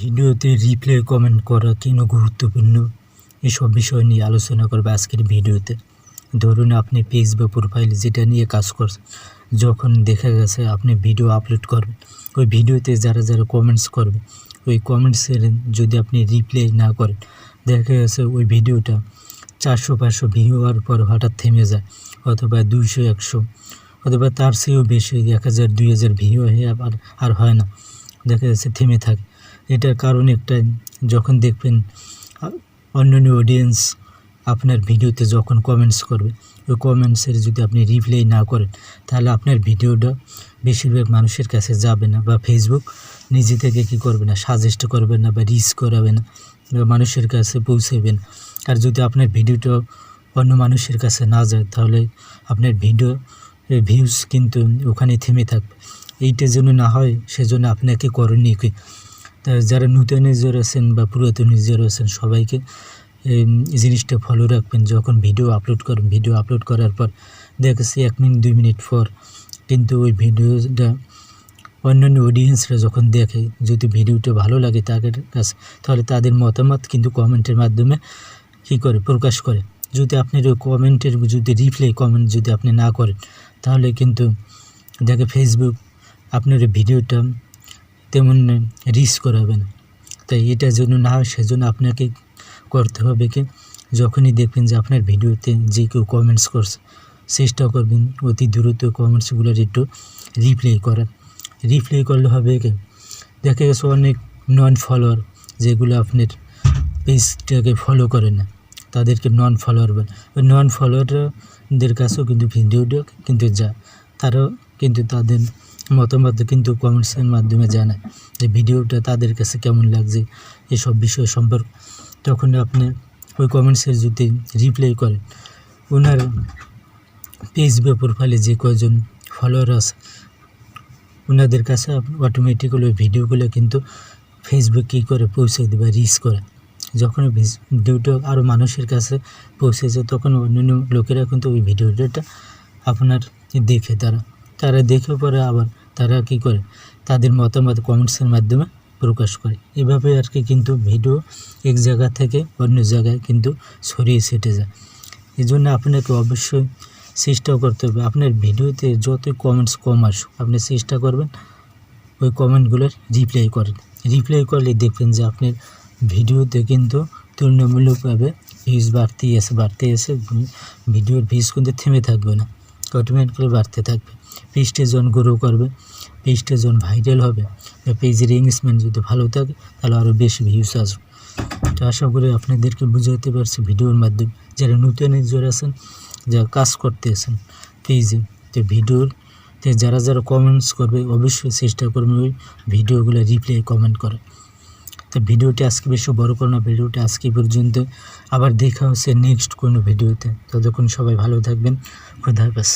ভিডিওতে replay comment করা কেন গুরুত্বপূর্ণ এসব বিষয় নিয়ে আলোচনা করবে আজকের ভিডিওতে। ধরুন আপনি পেজ বা প্রোফাইল যেটা নিয়ে কাজ করছেন, যখন দেখা গেছে আপনি ভিডিও আপলোড করবেন, ওই ভিডিওতে যারা যারা কমেন্টস করবে, ওই কমেন্টসের যদি আপনি রিপ্লে না করেন, দেখা গেছে ওই ভিডিওটা চারশো পাঁচশো ভিউ হওয়ার পর হঠাৎ থেমে যায়, অথবা দুইশো, একশো, অথবা তার চেয়েও বেশি, এক হাজার, দুই হাজার ভিউ হয়ে আর হয় না, দেখা যাচ্ছে থেমে থাকে। এটার কারণ একটাই, যখন দেখবেন, আ- অন্যান্য অডিয়েন্স আপনার ভিডিওতে যখন কমেন্টস করবে, ওই কমেন্টসের যদি আপনি রিপ্লাই না করেন, তাহলে আপনার ভিডিওটা বেশিরভাগ মানুষের কাছে যাবে না বা ফেসবুক নিজে থেকে কী করবে না সাজেস্ট করবে না বা রিচ করাবে না, বা মানুষের কাছে পৌঁছাবে না। আর যদি আপনার ভিডিওটা অন্য মানুষের কাছে না যায়, তাহলে আপনার ভিডিও ভিউজ কিন্তু ওখানে থেমে থাকবে। এইটা যেন না হয়, সেজন্য আপনাকে করণীয় কি? যারা নূতন আছেন বা পুরাতন ইউজার আছেন সবাইকে, এই জিনিসটা ফলো রাখবেন। যখন ভিডিও আপলোড করবেন ভিডিও আপলোড করার পর দেখেছি এক মিনিট, দুই মিনিট পর কিন্তু ওই ভিডিওটা অন্যান্য অডিয়েন্সরা যখন দেখে, যদি ভিডিওটা ভালো লাগে তাদের কাছে, তাহলে তাদের মতামত কিন্তু কমেন্টের মাধ্যমে কী করে? প্রকাশ করে। যদি আপনার ওই কমেন্টের যদি রিপ্লাই কমেন্ট যদি আপনি না করেন, তাহলে কিন্তু দেখে ফেসবুক আপনার ভিডিওটা তেমন রিচ করাবে না। তাই এটা যেন না হয়, সেজন্য আপনাকে করতে হবে কি, যখনই দেখবেন যে আপনার ভিডিওতে যে কেউ কমেন্টস করছে, চেষ্টা করবেন অতি দ্রুত কমেন্টসগুলোর একটু রিপ্লাই করার। রিপ্লাই করলে হবে কি, দেখা গেছে অনেক নন ফলোয়ার যেগুলো আপনার পেজটাকে ফলো করে না, তাদেরকে নন ফলোয়ার বলে। নন ফলোয়ারদের কাছেও কিন্তু ভিডিওটা কিন্তু যায়, তারাও কিন্তু তাদের মতামত কিন্তু কমেন্টসের মাধ্যমে জানায় যে ভিডিওটা তাদের কাছে কেমন লাগছে এসব বিষয় সম্পর্কে। তখন আপনি ওই কমেন্টসের যদি রিপ্লাই করেন, ওনার পেজ বা প্রোফাইলে যে কয়জন ফলোয়ার আছে, ওনাদের কাছে অটোমেটিক্যালি ওই ভিডিওগুলো কিন্তু ফেসবুক কী করে পৌঁছে দেবে রিচ করে। যখন ভিডিওটা আরও মানুষের কাছে পৌঁছেছে তখন অন্যান্য লোকেরা কিন্তু ওই ভিডিওটা আপনার দেখে, তারা তারা দেখে পরে আবার তারা কী করে? তাদের মতামত কমেন্টসের মাধ্যমে প্রকাশ করে। এভাবে আর কি কিন্তু ভিডিও এক জায়গা থেকে অন্য জায়গায় কিন্তু ছড়িয়ে ছিটে যায়। এই জন্য আপনাকে অবশ্যই চেষ্টা করতে হবে। আপনার ভিডিওতে যতই কমেন্টস কম আসুক, আপনি চেষ্টা করবেন ওই কমেন্টগুলোর রিপ্লাই করেন রিপ্লাই করলে দেখবেন যে আপনার ভিডিওতে কিন্তু তুলনামূলকভাবে ভিউজ বাড়তেই আছে বাড়তে এসে ভিডিওর ভিউজ কিন্তু থেমে থাকবে না। অটোমেটিক্যালি বাড়তে থাকবে। পেজটা যখন গ্রো করবে পেজটা যখন ভাইরাল হবে, বা পেজের এঙ্গেজমেন্ট যদি ভালো থাকে, তাহলে আরও বেশি ভিউজ আসবে। তো আশা করি আপনাদেরকে বুঝাতে পারছি ভিডিওর মাধ্যমে। যারা নতুন ইউজার আছেন, যারা কাজ করতে আছেন পেজে তো ভিডিওর তে যারা যারা কমেন্টস করবে, অবশ্যই চেষ্টা করবে ওই ভিডিওগুলো রিপ্লাই কমেন্ট করে তো ভিডিওটি আজকে বেশি বড় করো না, ভিডিওটি আজকে পর্যন্ত। আবার দেখা হচ্ছে নেক্সট কোনো ভিডিওতে। ততক্ষণ সবাই ভালো থাকবেন। খুদা হাফেজ।